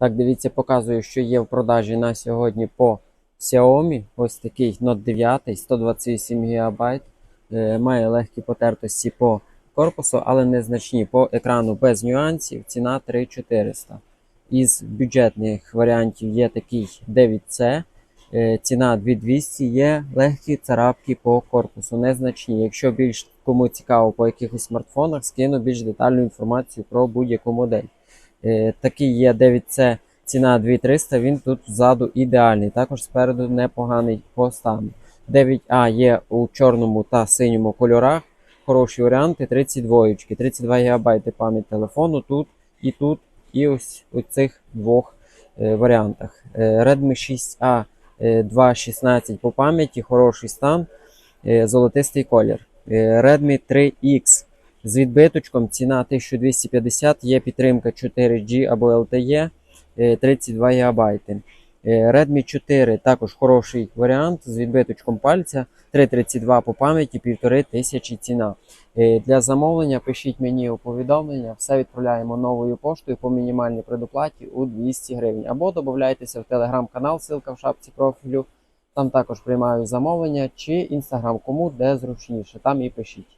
Так, дивіться, показую, що є в продажі на сьогодні по Xiaomi. Ось такий Note 9, 128 ГБ. Має легкі потертості по корпусу, але незначні. По екрану без нюансів. Ціна 3400. Із бюджетних варіантів є такий 9C. Е, Ціна 2200 є легкі царапки по корпусу, незначні. Якщо більш кому цікаво по якихось смартфонах, скину більш детальну інформацію про будь-яку модель. Е, Такий є 9C, ціна 2300, він тут ззаду ідеальний, також спереду непоганий по стану. 9А є у чорному та синьому кольорах. Хороші варіанти 32 32 ГБ пам'ять телефону тут і тут, і ось у цих двох е, варіантах. Е, Redmi 6A е, 2.16 по пам'яті, хороший стан, е, золотистий колір. Е, Redmi 3X з відбиточком ціна 1250, є підтримка 4G або LTE, е, 32 ГБ. Redmi 4 також хороший варіант з відбиточком пальця, 332 по пам'яті, 1500 ціна. Е, Для замовлення пишіть мені у повідомлення, все відправляємо новою поштою по мінімальній предоплаті у 200 гривень. Або додайтеся в телеграм-канал, ссылка в шапці профілю. Там також приймаю замовлення чи інстаграм, кому де зручніше, там і пишіть.